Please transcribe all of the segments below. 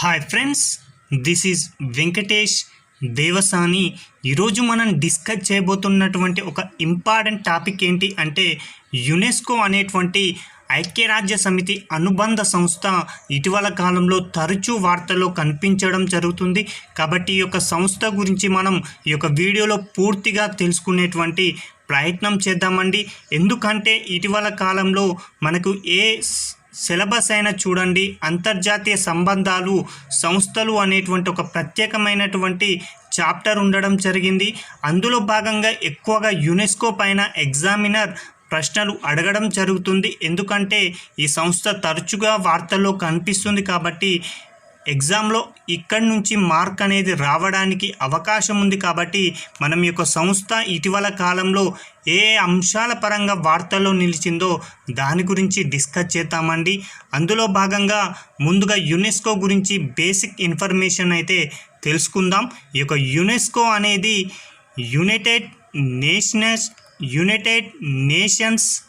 Hi friends this is Venkatesh Devasani. ఈరోజు మనం discuss చేయబోతున్నటువంటి ఒక ఇంపార్టెంట్ టాపిక్ ఏంటి అంటే యునెస్కో అనేటువంటి ఐక్యరాజ్య సమితి అనుబంధ సంస్థ ఇటీవల కాలంలో తరచూ వార్తల్లో కనిపించడం జరుగుతుంది. కాబట్టి ఈ యొక్క సంస్థ గురించి మనం ఈ యొక్క వీడియోలో పూర్తిగా తెలుసుకునేటువంటి ప్రయత్నం చేద్దామండి. ఎందుకంటే ఇటీవల కాలంలో మనకు ఏ సిలబస్ అయినా చూడండి అంతర్జాతీయ సంబంధాలు సంస్థలు అనేటువంటి ఒక ప్రత్యేకమైనటువంటి చాప్టర్ ఉండడం జరిగింది. అందులో భాగంగా ఎక్కువగా యునెస్కో పైన ఎగ్జామినర్ ప్రశ్నలు అడగడం జరుగుతుంది. ఎందుకంటే ఈ సంస్థ తరచుగా వార్తల్లో కనిపిస్తుంది కాబట్టి ఎగ్జామ్లో ఇక్కడి నుంచి మార్క్ అనేది రావడానికి అవకాశం ఉంది కాబట్టి మనం యొక్క సంస్థ ఇటీవల కాలంలో ఏ అంశాల పరంగా వార్తల్లో నిలిచిందో దాని గురించి డిస్కస్ చేద్దామండి. అందులో భాగంగా ముందుగా యునెస్కో గురించి బేసిక్ ఇన్ఫర్మేషన్ అయితే తెలుసుకుందాం. ఈ యొక్క యునెస్కో అనేది యునైటెడ్ నేషనల్స్ యునైటెడ్ నేషన్స్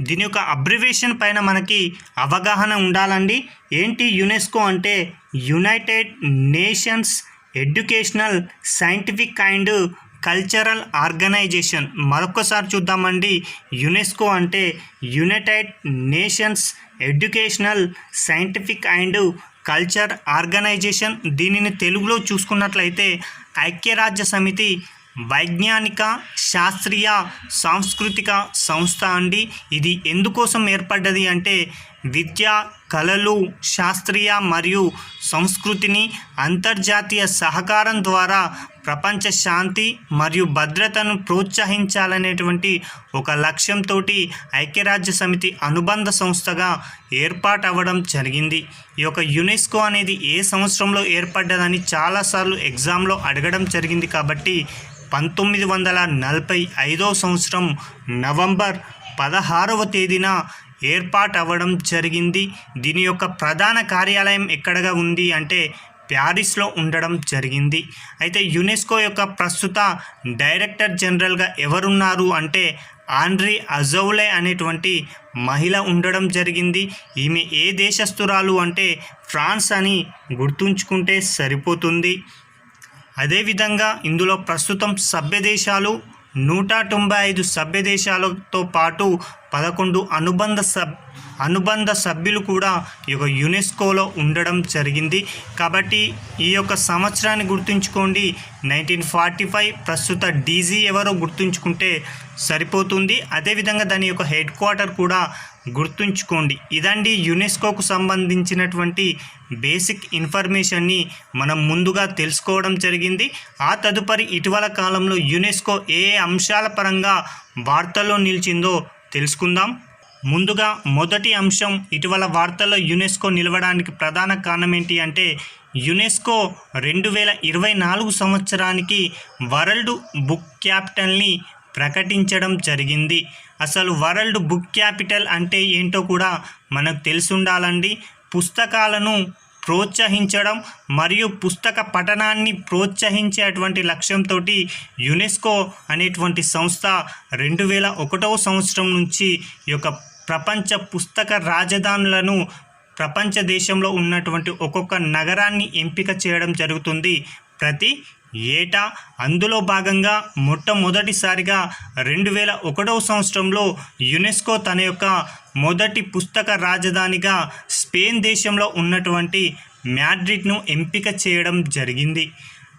దీని యొక్క అబ్రివేషన్ పైన మనకి అవగాహన ఉండాలండి. ఏంటి యునెస్కో అంటే United Nations Educational Scientific and Cultural Organization. మరొకసారి చూద్దామండి. యునెస్కో అంటే United Nations Educational Scientific and Culture Organization. దీనిని తెలుగులో చూసుకున్నట్లయితే ఐక్యరాజ్య సమితి వైజ్ఞానిక శాస్త్రీయ సాంస్కృతిక సంస్థ అండి. ఇది ఎందుకోసం ఏర్పడ్డది అంటే విద్య కళలు శాస్త్రీయ మరియు సంస్కృతిని అంతర్జాతీయ సహకారం ద్వారా ప్రపంచ శాంతి మరియు భద్రతను ప్రోత్సహించాలనేటువంటి ఒక లక్ష్యంతో ఐక్యరాజ్య సమితి అనుబంధ సంస్థగా ఏర్పాటు అవ్వడం జరిగింది. ఈ యొక్క యునెస్కో అనేది ఏ సంవత్సరంలో ఏర్పడ్డదని చాలాసార్లు ఎగ్జామ్లో అడగడం జరిగింది కాబట్టి పంతొమ్మిది వందల నలభై ఐదో సంవత్సరం నవంబర్ పదహారవ తేదీన ఏర్పాటు అవ్వడం జరిగింది. దీని యొక్క ప్రధాన కార్యాలయం ఎక్కడగా ఉంది అంటే ప్యారిస్లో ఉండడం జరిగింది. అయితే యునెస్కో యొక్క ప్రస్తుత డైరెక్టర్ జనరల్గా ఎవరున్నారు అంటే ఆండ్రీ అజౌలే అనేటువంటి మహిళ ఉండడం జరిగింది. ఈమె ఏ దేశస్తురాలు అంటే ఫ్రాన్స్ అని గుర్తుంచుకుంటే సరిపోతుంది. అదేవిధంగా ఇందులో ప్రస్తుతం సభ్య దేశాలు నూట తొంభై ఐదు సభ్య దేశాలతో పాటు పదకొండు అనుబంధ సబ్ అనుబంధ సభ్యులు కూడా ఈ యొక్క యునెస్కోలో ఉండడం జరిగింది. కాబట్టి ఈ యొక్క సంవత్సరాన్ని గుర్తుంచుకోండి. నైన్టీన్ ఫార్టీ ఫైవ్ ప్రస్తుత డీజీ ఎవరో గుర్తుంచుకుంటే సరిపోతుంది. అదేవిధంగా దాని యొక్క హెడ్ క్వార్టర్ కూడా గుర్తుంచుకోండి. ఇదండి యునెస్కోకు సంబంధించినటువంటి బేసిక్ ఇన్ఫర్మేషన్ని మనం ముందుగా తెలుసుకోవడం జరిగింది. ఆ తదుపరి ఇటీవల కాలంలో యునెస్కో ఏ అంశాల పరంగా వార్తల్లో నిలిచిందో తెలుసుకుందాం. ముందుగా మొదటి అంశం ఇటీవల వార్తల్లో యునెస్కో నిలవడానికి ప్రధాన కారణం ఏంటి అంటే యునెస్కో రెండు వేల ఇరవై నాలుగు సంవత్సరానికి వరల్డ్ బుక్ క్యాపిటల్ని ప్రకటించడం జరిగింది. అసలు వరల్డ్ బుక్ క్యాపిటల్ అంటే ఏంటో కూడా మనకు తెలిసి ఉండాలండి పుస్తకాలను ప్రోత్సహించడం మరియు పుస్తక పఠనాన్ని ప్రోత్సహించేటువంటి లక్ష్యంతో యునెస్కో అనేటువంటి సంస్థ రెండు వేల ఒకటవ సంవత్సరం నుంచి ఈ యొక్క ప్రపంచ పుస్తక రాజధానులను ప్రపంచ దేశంలో ఉన్నటువంటి ఒక్కొక్క నగరాన్ని ఎంపిక చేయడం జరుగుతుంది. ప్రతి ఏటా? అందులో భాగంగా మొట్టమొదటిసారిగా రెండు వేల ఒకటవ సంవత్సరంలో యునెస్కో తన యొక్క మొదటి పుస్తక రాజధానిగా స్పెయిన్ దేశంలో ఉన్నటువంటి మ్యాడ్రిడ్ను ఎంపిక చేయడం జరిగింది.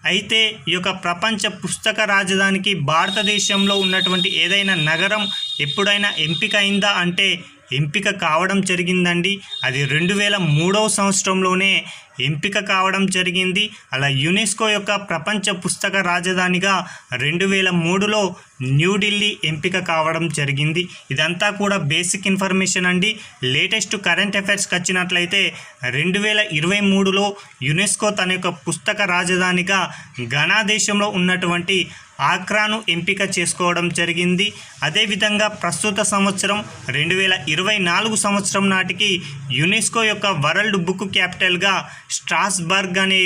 అయితే ఈ యొక్క ప్రపంచ పుస్తక రాజధానికి భారతదేశంలో ఉన్నటువంటి ఏదైనా నగరం ఎప్పుడైనా ఎంపిక అయిందా అంటే ఎంపిక కావడం జరిగిందండి. అది రెండు వేల మూడవ సంవత్సరంలోనే ఎంపిక కావడం జరిగింది. అలా యునెస్కో యొక్క ప్రపంచ పుస్తక రాజధానిగా రెండు వేల మూడులో న్యూఢిల్లీ ఎంపిక కావడం జరిగింది. ఇదంతా కూడా బేసిక్ ఇన్ఫర్మేషన్ అండి. లేటెస్ట్ కరెంట్ అఫైర్స్కి వచ్చినట్లయితే రెండు వేల ఇరవై మూడులో యునెస్కో తన యొక్క పుస్తక రాజధానిగా ఘనా దేశంలో ఉన్నటువంటి ఆక్రాను ఎంపిక చేసుకోవడం జరిగింది. అదేవిధంగా ప్రస్తుత సంవత్సరం రెండు వేల ఇరవై నాలుగు సంవత్సరం నాటికి యునెస్కో యొక్క వరల్డ్ బుక్ క్యాపిటల్గా స్ట్రాస్బర్గ్ అనే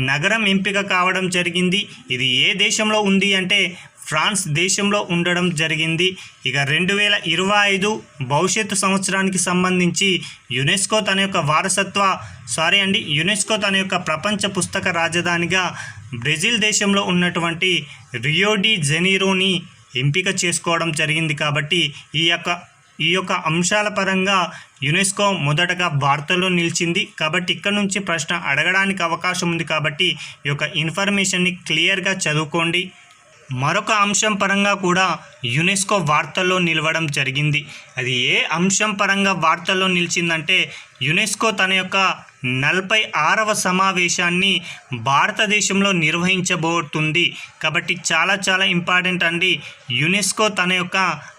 నగరం ఎంపిక కావడం జరిగింది. ఇది ఏ దేశంలో ఉంది అంటే ఫ్రాన్స్ దేశంలో ఉండడం జరిగింది. ఇక రెండు వేల ఇరవై ఐదు భవిష్యత్తు సంవత్సరానికి సంబంధించి యునెస్కో తన యొక్క వారసత్వ సారీ అండి యునెస్కో తన యొక్క ప్రపంచ పుస్తక రాజధానిగా బ్రెజిల్ దేశంలో ఉన్నటువంటి రియోడి జెనీరోని ఎంపిక చేసుకోవడం జరిగింది కాబట్టి ఈ యొక్క ఈ యొక్క అంశాల పరంగా యునెస్కో మొదటగా వార్తల్లో నిలిచింది కాబట్టి ఇక్కడ నుంచి ప్రశ్న అడగడానికి అవకాశం ఉంది కాబట్టి ఈ యొక్క ఇన్ఫర్మేషన్ని క్లియర్గా చదువుకోండి. మరొక అంశం పరంగా కూడా యునెస్కో వార్తల్లో నిలవడం జరిగింది. అది ఏ అంశం పరంగా వార్తల్లో నిలిచిందంటే యునెస్కో తన యొక్క నలభై ఆరవ సమావేశాన్ని భారతదేశంలో నిర్వహించబోతుంది. కాబట్టి చాలా చాలా ఇంపార్టెంట్ అండి. యునెస్కో తన యొక్క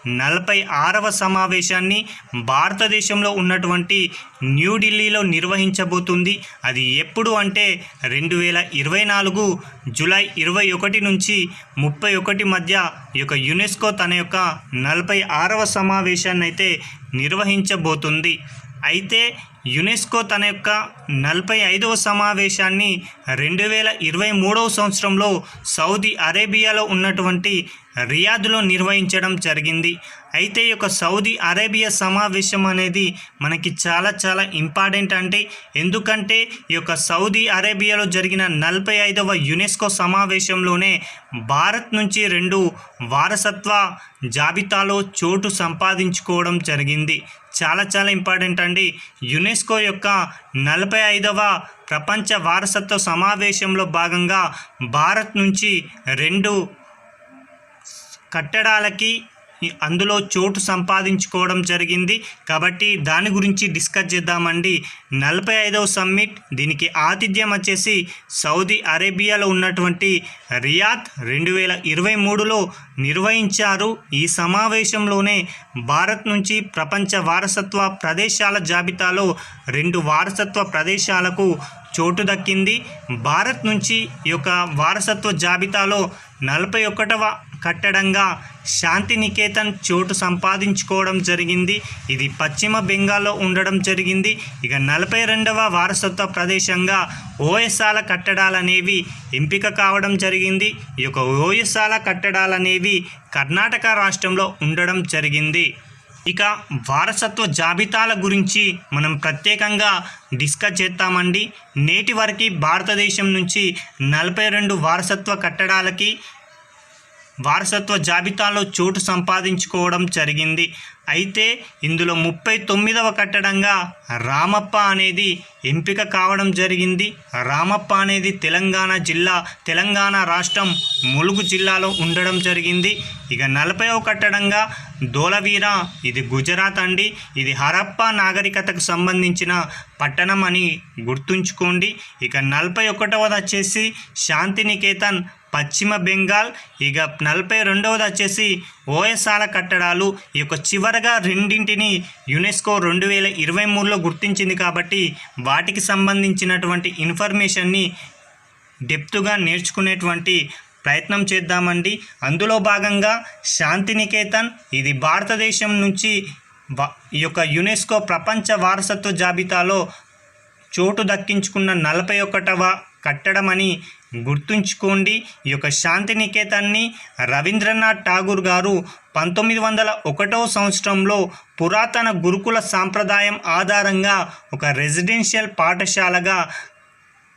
నలభై ఆరవ సమావేశాన్ని భారతదేశంలో ఉన్నటువంటి న్యూఢిల్లీలో నిర్వహించబోతుంది. అది ఎప్పుడు అంటే రెండు వేల ఇరవై నాలుగు జూలై ఇరవై ఒకటి నుంచి ముప్పై ఒకటి మధ్య యొక్క యునెస్కో తన యొక్క నలభై ఆరవ సమావేశాన్ని అయితే నిర్వహించబోతుంది. అయితే యునెస్కో తన యొక్క నలభై ఐదవ సమావేశాన్ని రెండు వేల ఇరవై మూడవ సంవత్సరంలో సౌదీ అరేబియాలో ఉన్నటువంటి రియాద్లో నిర్వహించడం జరిగింది. అయితే ఈ యొక్క సౌదీ అరేబియా సమావేశం అనేది మనకి చాలా చాలా ఇంపార్టెంట్ అంటే ఎందుకంటే ఈ యొక్క సౌదీ అరేబియాలో జరిగిన నలభై ఐదవ యునెస్కో సమావేశంలోనే భారత్ నుంచి రెండు వారసత్వ జాబితాలో చోటు సంపాదించుకోవడం జరిగింది. చాలా చాలా ఇంపార్టెంట్ అండి. యునెస్కో యొక్క నలభై ఐదవ ప్రపంచ వారసత్వ సమావేశంలో భాగంగా భారత్ నుంచి రెండు కట్టడాలకి అందులో చోటు సంపాదించుకోవడం జరిగింది. కాబట్టి దాని గురించి డిస్కస్ చేద్దామండి. నలభై ఐదవ సమ్మిట్ దీనికి ఆతిథ్యం వచ్చేసి సౌదీ అరేబియాలో ఉన్నటువంటి రియాద్ రెండు వేల ఇరవై మూడులో నిర్వహించారు. ఈ సమావేశంలోనే భారత్ నుంచి ప్రపంచ వారసత్వ ప్రదేశాల జాబితాలో రెండు వారసత్వ ప్రదేశాలకు చోటు దక్కింది. భారత్ నుంచి ఈ యొక్క వారసత్వ జాబితాలో నలభై ఒకటవ కట్టడంగా శాంతినికేతన్ చోటు సంపాదించుకోవడం జరిగింది. ఇది పశ్చిమ బెంగాల్లో ఉండడం జరిగింది. ఇక నలభై రెండవ వారసత్వ ప్రదేశంగా ఓఎస్ఆల కట్టడాలనేవి ఎంపిక కావడం జరిగింది. ఈ యొక్క ఓఎస్ఆల కట్టడాలనేవి కర్ణాటక రాష్ట్రంలో ఉండడం జరిగింది. ఇక వారసత్వ జాబితాల గురించి మనం ప్రత్యేకంగా డిస్కస్ చేస్తామండి నేటి వరకు భారతదేశం నుంచి నలభై రెండు వారసత్వ కట్టడాలకి వారసత్వ జాబితాలో చోటు సంపాదించుకోవడం జరిగింది. అయితే ఇందులో ముప్పై తొమ్మిదవ కట్టడంగా రామప్ప అనేది ఎంపిక కావడం జరిగింది. రామప్ప అనేది తెలంగాణ జిల్లా తెలంగాణ రాష్ట్రం ములుగు జిల్లాలో ఉండడం జరిగింది. ఇక నలభైవ కట్టడంగా దోలవీర ఇది గుజరాత్ అండి. ఇది హరప్ప నాగరికతకు సంబంధించిన పట్టణం అని గుర్తుంచుకోండి. ఇక నలభై ఒకటవది వచ్చేసి శాంతినికేతన్ పశ్చిమ బెంగాల్. ఇక నలభై రెండవది వచ్చేసి ఓఎస్ఆల కట్టడాలు. ఈ యొక్క చివరగా రెండింటిని యునెస్కో రెండు వేల ఇరవై మూడులో గుర్తించింది కాబట్టి వాటికి సంబంధించినటువంటి ఇన్ఫర్మేషన్ని డెప్త్గా నేర్చుకునేటువంటి ప్రయత్నం చేద్దామండి. అందులో భాగంగా శాంతినికేతన్ ఇది భారతదేశం నుంచి ఈ యొక్క యునెస్కో ప్రపంచ వారసత్వ జాబితాలో చోటు దక్కించుకున్న నలభై ఒకటవ కట్టడం అని గుర్తుంచుకోండి. ఈ యొక్క శాంతినికేతన్ని రవీంద్రనాథ్ ఠాగూర్ గారు పంతొమ్మిది వందల ఒకటవ సంవత్సరంలో పురాతన గురుకుల సాంప్రదాయం ఆధారంగా ఒక రెసిడెన్షియల్ పాఠశాలగా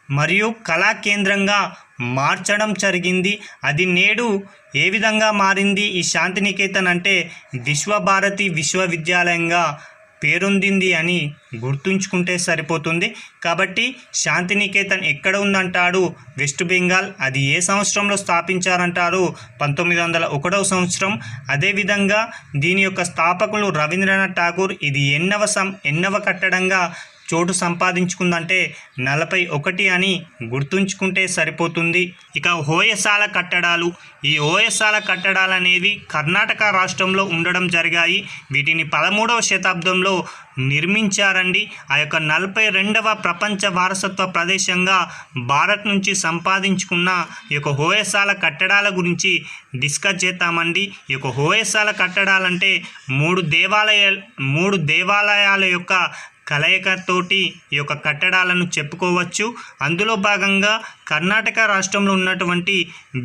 మరియు కళా కేంద్రంగా మార్చడం జరిగింది. అది నేడు ఏ విధంగా మారింది? ఈ శాంతినికేతన్ అంటే విశ్వభారతి విశ్వవిద్యాలయంగా పేరొందింది అని గుర్తుంచుకుంటే సరిపోతుంది. కాబట్టి శాంతినికేతన్ ఎక్కడ ఉందంటాడు? వెస్ట్ బెంగాల్ అది ఏ సంవత్సరంలో స్థాపించారంటారు? పంతొమ్మిది వందల ఒకటవ సంవత్సరం. అదేవిధంగా దీని యొక్క స్థాపకులు రవీంద్రనాథ్ ఠాగూర్ ఇది ఎన్నవ సం ఎన్నవ కట్టడంగా చోటు సంపాదించుకుందంటే నలభై ఒకటి అని గుర్తుంచుకుంటే సరిపోతుంది. ఇక ఓయసాల కట్టడాలు. ఈ హోయసాల కట్టడాలు అనేవి కర్ణాటక రాష్ట్రంలో ఉండడం జరిగాయి. వీటిని పదమూడవ శతాబ్దంలో నిర్మించారండి. ఆ యొక్క నలభై రెండవ ప్రపంచ వారసత్వ ప్రదేశంగా భారత్ నుంచి సంపాదించుకున్న ఈ యొక్క హోయసాల కట్టడాల గురించి డిస్కస్ చేద్దామండి. ఈ యొక్క హోయసాల కట్టడాలంటే మూడు దేవాలయ మూడు దేవాలయాల యొక్క కలయికతోటి ఈ యొక్క కట్టడాలను చెప్పుకోవచ్చు. అందులో భాగంగా కర్ణాటక రాష్ట్రంలో ఉన్నటువంటి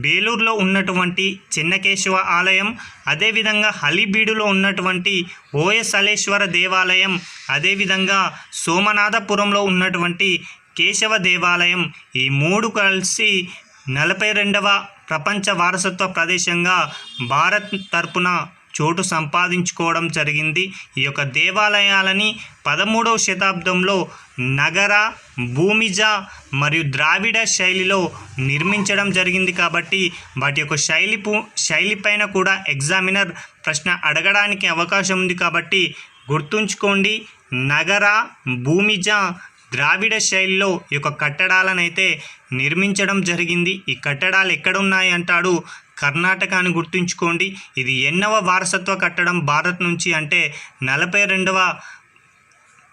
బేలూరులో ఉన్నటువంటి చిన్నకేశవ ఆలయం అదేవిధంగా హలిబీడులో ఉన్నటువంటి ఓఎస్ అలేశ్వర దేవాలయం అదేవిధంగా సోమనాథపురంలో ఉన్నటువంటి కేశవ దేవాలయం ఈ మూడు కలిసి నలభై రెండవ ప్రపంచ వారసత్వ ప్రదేశంగా భారత్ తరపున చోటు సంపాదించుకోవడం జరిగింది. ఈ యొక్క దేవాలయాలని పదమూడవ శతాబ్దంలో నగర భూమిజ మరియు ద్రావిడ శైలిలో నిర్మించడం జరిగింది కాబట్టి వాటి యొక్క శైలి శైలి పైన కూడా ఎగ్జామినర్ ప్రశ్న అడగడానికి అవకాశం ఉంది కాబట్టి గుర్తుంచుకోండి నగర భూమిజ ద్రావిడ శైలిలో ఈ యొక్క కట్టడాలనైతే నిర్మించడం జరిగింది. ఈ కట్టడాలు ఎక్కడున్నాయి అంటాడు కర్ణాటక అని గుర్తుంచుకోండి. ఇది ఎన్నవ వారసత్వ కట్టడం భారత్ నుంచి అంటే నలభై రెండవ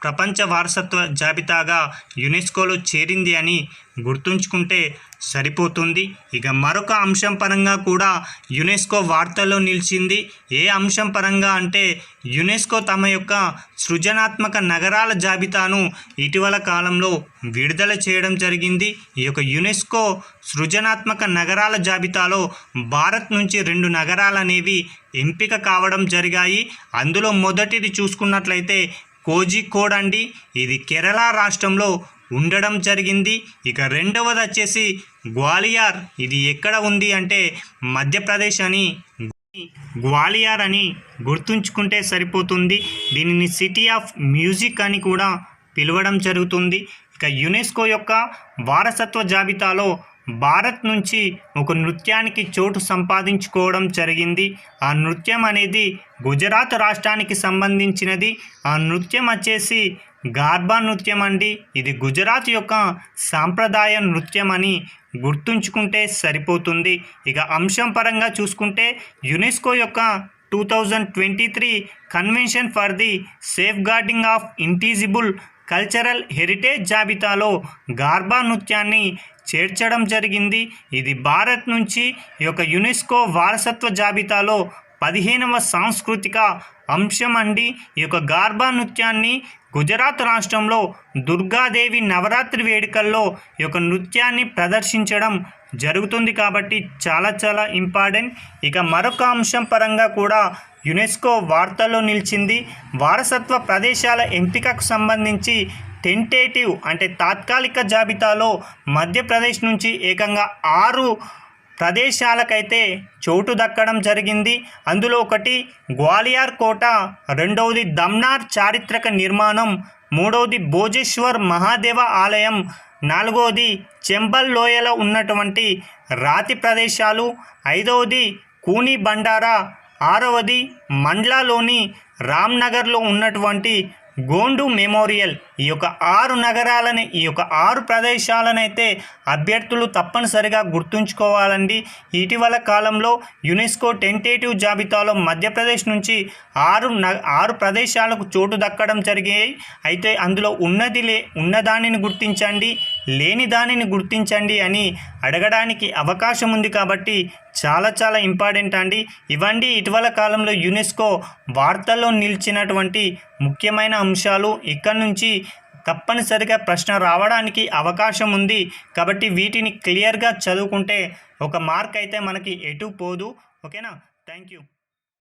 ప్రపంచ వారసత్వ జాబితాగా యునెస్కోలో చేరింది అని గుర్తుంచుకుంటే సరిపోతుంది. ఇక మరొక అంశం పరంగా కూడా యునెస్కో వార్తల్లో నిలిచింది. ఏ అంశం పరంగా అంటే యునెస్కో తమ యొక్క సృజనాత్మక నగరాల జాబితాను ఇటీవల కాలంలో విడుదల చేయడం జరిగింది. ఈ యొక్క యునెస్కో సృజనాత్మక నగరాల జాబితాలో భారత్ నుంచి రెండు నగరాలు అనేవి ఎంపిక కావడం జరిగాయి. అందులో మొదటిది చూసుకున్నట్లయితే కోజికోడ్ అండి ఇది కేరళ రాష్ట్రంలో ఉండడం జరిగింది. ఇక రెండవది వచ్చేసి గ్వాలియార్. ఇది ఎక్కడ ఉంది అంటే మధ్యప్రదేశ్ అని గ్వాలియార్ అని గుర్తుంచుకుంటే సరిపోతుంది. దీనిని సిటీ ఆఫ్ మ్యూజిక్ అని కూడా పిలవడం జరుగుతుంది. ఇక యునెస్కో యొక్క వారసత్వ జాబితాలో భారత్ నుంచి ఒక నృత్యానికి చోటు సంపాదించుకోవడం జరిగింది. ఆ నృత్యం అనేది గుజరాత్ రాష్ట్రానికి సంబంధించినది. ఆ నృత్యం వచ్చేసి గార్బా నృత్యం అండి. ఇది గుజరాత్ యొక్క సాంప్రదాయ నృత్యం అని గుర్తుంచుకుంటే సరిపోతుంది. ఇక అంశం పరంగా చూసుకుంటే యునెస్కో యొక్క two thousand twenty three convention for the safeguarding of intangible cultural heritage జాబితాలో గార్బా నృత్యాన్ని చేర్చడం జరిగింది. ఇది భారత్ నుంచి ఈ యొక్క యునెస్కో వారసత్వ జాబితాలో పదిహేనవ సాంస్కృతిక అంశం అండి. ఈ యొక్క గార్బా నృత్యాన్ని గుజరాత్ రాష్ట్రంలో దుర్గాదేవి నవరాత్రి వేడుకల్లో ఈ యొక్క నృత్యాన్ని ప్రదర్శించడం జరుగుతుంది కాబట్టి చాలా చాలా ఇంపార్టెంట్. ఇక మరొక అంశం పరంగా కూడా యునెస్కో వార్తల్లో నిలిచింది. వారసత్వ ప్రదేశాల ఎంపికకు సంబంధించి టెంటేటివ్ అంటే తాత్కాలిక జాబితాలో మధ్యప్రదేశ్ నుంచి ఏకంగా ఆరు ప్రదేశాలకైతే చోటు దక్కడం జరిగింది. అందులో ఒకటి గ్వాలియర్ కోట రెండవది దమ్నార్ చారిత్రక నిర్మాణం మూడవది భోజేశ్వర్ మహాదేవ ఆలయం నాలుగవది చెంబల్ లోయలో ఉన్నటువంటి రాతి ప్రదేశాలు ఐదవది కూని బండారా ఆరవది మండ్లాలోని రామ్నగర్లో ఉన్నటువంటి గోండు మెమోరియల్. ఈ యొక్క ఆరు నగరాలని ఈ యొక్క ఆరు ప్రదేశాలనైతే అభ్యర్థులు తప్పనిసరిగా గుర్తుంచుకోవాలండి. ఇటీవల కాలంలో యునెస్కో టెంటేటివ్ జాబితాలో మధ్యప్రదేశ్ నుంచి ఆరు న ఆరు ప్రదేశాలకు చోటు దక్కడం జరిగాయి. అయితే అందులో ఉన్నది లే ఉన్నదానిని గుర్తించండి. లేని దానిని గుర్తించండి అని అడగడానికి అవకాశం ఉంది కాబట్టి చాలా చాలా ఇంపార్టెంట్ అండి. ఇవండి ఇటీవల కాలంలో యునెస్కో వార్తల్లో నిలిచినటువంటి ముఖ్యమైన అంశాలు ఇక్కడ నుంచి తప్పనిసరిగా ప్రశ్న రావడానికి అవకాశం ఉంది కాబట్టి వీటిని క్లియర్గా చదువుకుంటే ఒక మార్క్ అయితే మనకి ఎటు పోదు. ఓకేనా? Thank you.